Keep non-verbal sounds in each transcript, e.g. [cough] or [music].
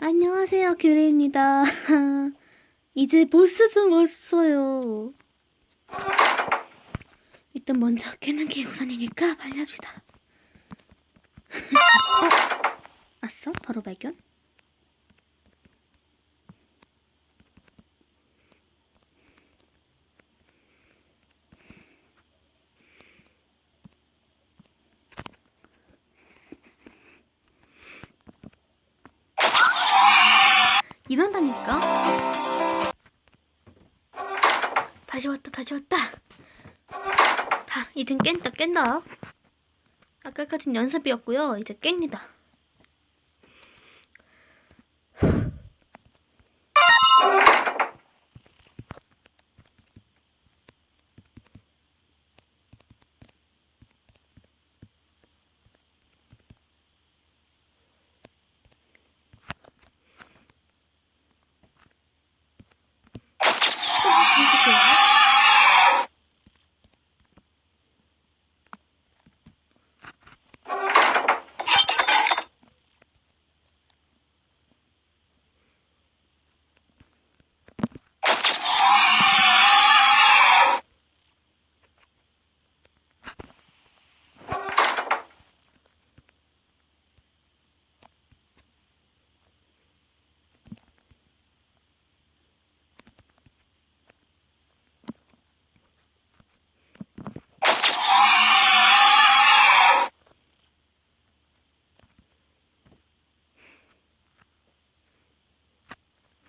안녕하세요, 규리입니다. [laughs] 이제 보스 좀 왔어요. 일단 먼저 깨는 게 우선이니까 빨리 합시다. [laughs] 어? 아싸, 바로 발견. 이런다니까? 다시 왔다, 다시 왔다. 다, 이젠 깬다, 깬다. 아까까진 연습이었고요. 이제 깹니다. 해주세요.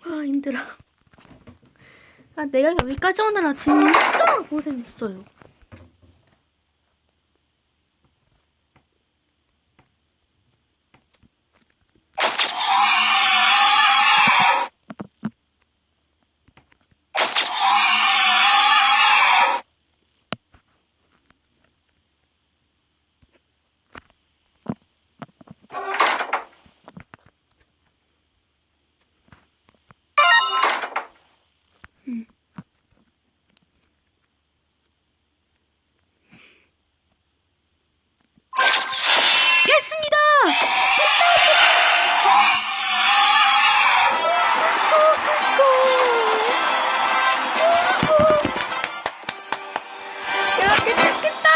와 힘들어. 아 내가 여기까지 오느라 진짜 고생했어요. 깼다, 깼다.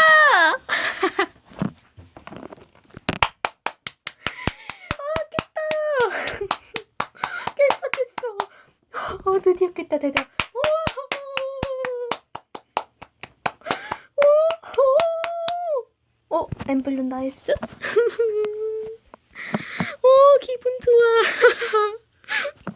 아, 깼다. 깼어, 깼어. 어, 드디어 깼다, 드디어. 엠블루 나이스. [laughs] 오 기분 좋아. [laughs]